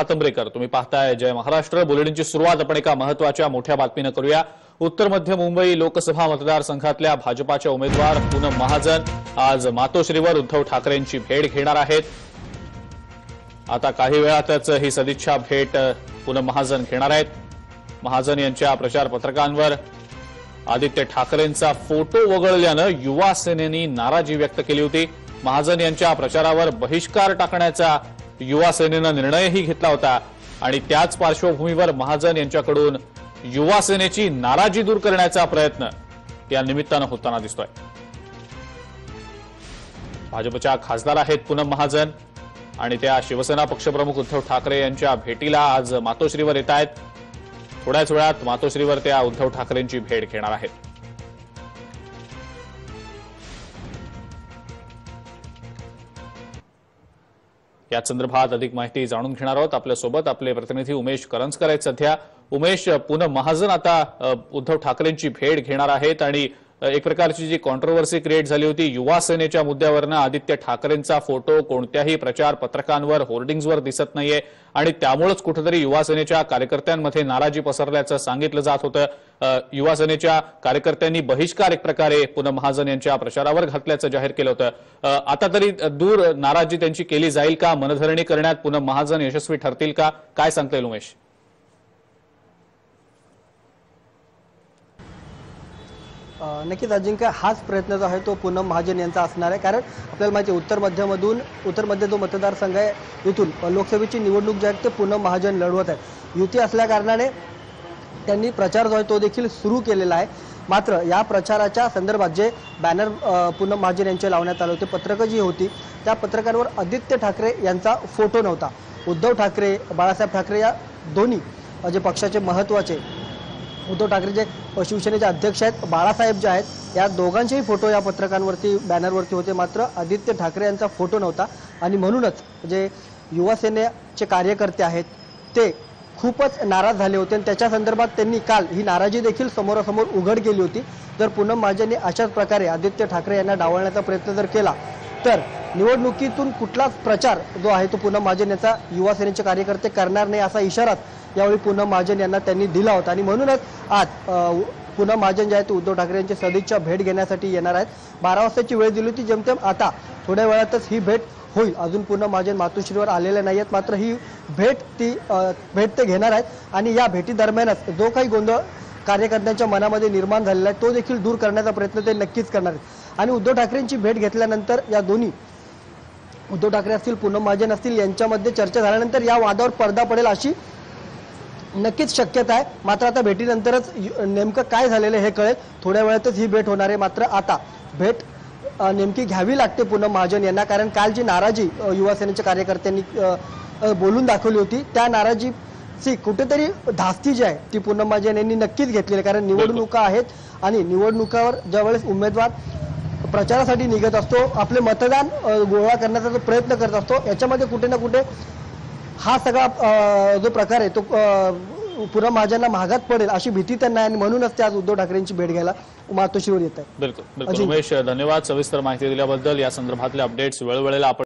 आतंबरेकर तुम्ही पाहताय जय महाराष्ट्र. बुलेटिनची सुरुवात आपण एका महत्त्वाच्या मोठ्या बातमीनं करूया. उत्तर मध्य मुंबई लोकसभा मतदारसंघातल्या भाजपाच्या उमेदवार पूनम महाजन आज मातोश्रीवर उद्धव ठाकरेंची भेट घेणार आहेत. आता काही वेळातच ही सदिच्छा भेट पूनम महाजन घेणार आहेत. महाजन यांच्या प्रचार पत्रकांवर आदित्य ठाकरेंचा फोटो वगळल्यानं युवा सेनेनी नाराजी व्यक्त केली होती. महाजन यांच्या प्रचारावर बहिष्कार टाकण्याचा युवा सेनेनं निर्णयही घेतला होता. आणि त्याच पार्श्वभूमीवर महाजन यांच्याकडून युवा सेनेची नाराजी दूर करण्याचा प्रयत्न या निमित्तानं होताना दिसतोय. भाजपच्या खासदार आहेत पूनम महाजन आणि त्या शिवसेना पक्षप्रमुख उद्धव ठाकरे यांच्या भेटीला आज मातोश्रीवर येत आहेत. थोड्याच वेळात मातोश्रीवर त्या उद्धव ठाकरेंची भेट घेणार आहेत. या संदर्भात अधिक माहिती जाणून घेणार आहोत. आपल्यासोबत आपले प्रतिनिधी उमेश करंजकर आहेत सध्या. उमेश पुन्हा महाजन आता उद्धव ठाकरेंची भेट घेणार आहेत आणि एक प्रकारची जी कॉन्ट्रोवर्सी क्रिएट झाली होती युवा सेनेच्या मुद्द्यावरनं आदित्य ठाकरेंचा फोटो कोणत्याही प्रचार पत्रकांवर होर्डिंग्जवर दिसत नाहीये. आणि त्यामुळेच कुठेतरी युवा सेनेच्या कार्यकर्त्यांमध्ये नाराजी पसरल्याचं सांगितलं जात होतं. युवा सेनेच्या कार्यकर्त्यांनी बहिष्कार एक प्रकारे पुन्हा महाजन यांच्या प्रचारावर घातल्याचं जाहीर केलं होतं. आता तरी दूर नाराजी त्यांची केली जाईल का? मनधरणी करण्यात पुन्हा महाजन यशस्वी ठरतील का? काय सांगता येईल उमेश? नक्कीच अजिंक्य हाच प्रयत्न जो आहे तो पूनम महाजन यांचा असणार आहे. कारण आपल्याला माहिती आहे उत्तर मध्यमधून उत्तर मध्य जो मतदारसंघ आहे इथून लोकसभेची निवडणूक जी आहे ते पूनम महाजन लढवत आहे युती असल्या कारणाने त्यांनी प्रचार जो आहे तो देखील सुरू केलेला आहे. मात्र या प्रचाराच्या संदर्भात जे बॅनर पूनम महाजन यांचे लावण्यात आले होते पत्रकं जी होती त्या पत्रकांवर आदित्य ठाकरे यांचा फोटो नव्हता. उद्धव ठाकरे बाळासाहेब ठाकरे या दोन्ही जे पक्षाचे महत्त्वाचे उद्धव ठाकरे जे शिवसेनेचे अध्यक्ष आहेत बाळासाहेब जे आहेत या दोघांचेही फोटो या पत्रकांवरती बॅनरवरती होते. मात्र आदित्य ठाकरे यांचा फोटो नव्हता. आणि म्हणूनच जे युवासेनेचे कार्यकर्ते आहेत ते खूपच नाराज झाले होते. आणि त्याच्या संदर्भात त्यांनी काल ही नाराजी देखील समोरासमोर उघड केली होती. जर पूनम महाजनने अशाच प्रकारे आदित्य ठाकरे यांना डावळण्याचा प्रयत्न जर केला तर निवडणुकीतून कुठलाच प्रचार जो आहे तो पूनम महाजन याचा युवासेनेचे कार्यकर्ते करणार नाही असा इशाराच यावेळी पूनम महाजन यांना त्यांनी दिला होता. आणि म्हणूनच आज अ, पूनम महाजन जे आहेत उद्धव ठाकरे यांची सदिच्छा भेट घेण्यासाठी येणार आहेत. बारा वाजताची वेळ दिली होती जेमतेम आता थोड्या वेळातच ही भेट होईल. अजून पूनम महाजन मातोश्रीवर आलेले नाही आहेत मात्र ही भेट ती भेट ते घेणार आहेत. आणि या भेटीदरम्यानच जो काही गोंधळ कार्यकर्त्यांच्या मनामध्ये निर्माण झालेला आहे तो देखील दूर करण्याचा प्रयत्न ते नक्कीच करणार आहेत. आणि उद्धव ठाकरेंची भेट घेतल्यानंतर या दोन्ही उद्धव ठाकरे असतील पूनम महाजन असतील यांच्यामध्ये चर्चा झाल्यानंतर या वादावर पडदा पडेल अशी नक्कीच शक्यता आहे. मात्र आता भेटीनंतरच नेमकं काय झालेलं आहे हे कळेल. थोड्या वेळातच ही भेट होणार आहे. मात्र आता भेट नेमकी घ्यावी लागते पूनम महाजन यांना. कारण काल जी नाराजी अ, युवा सेनेच्या कार्यकर्त्यांनी बोलून दाखवली होती त्या नाराजीची कुठेतरी धास्ती जी आहे ती पूनम महाजन यांनी नक्कीच घेतलेली आहे. कारण निवडणुका आहेत आणि निवडणुकावर ज्यावेळेस उमेदवार प्रचारासाठी निघत असतो आपले मतदान गोळा करण्याचा जो प्रयत्न करत असतो याच्यामध्ये कुठे ना कुठे हा सगळा जो प्रकार आहे तो पुन्हा महाजनला महागात पडेल अशी भीती त्यांना आहे आणि म्हणूनच ते आज उद्धव ठाकरेंची भेट घ्यायला मातोश्रीवर येत आहे बिलकुल बिलकुल. उमेश धन्यवाद सविस्तर माहिती दिल्याबद्दल या संदर्भातले अपडेट्स वेळोवेळेला आपण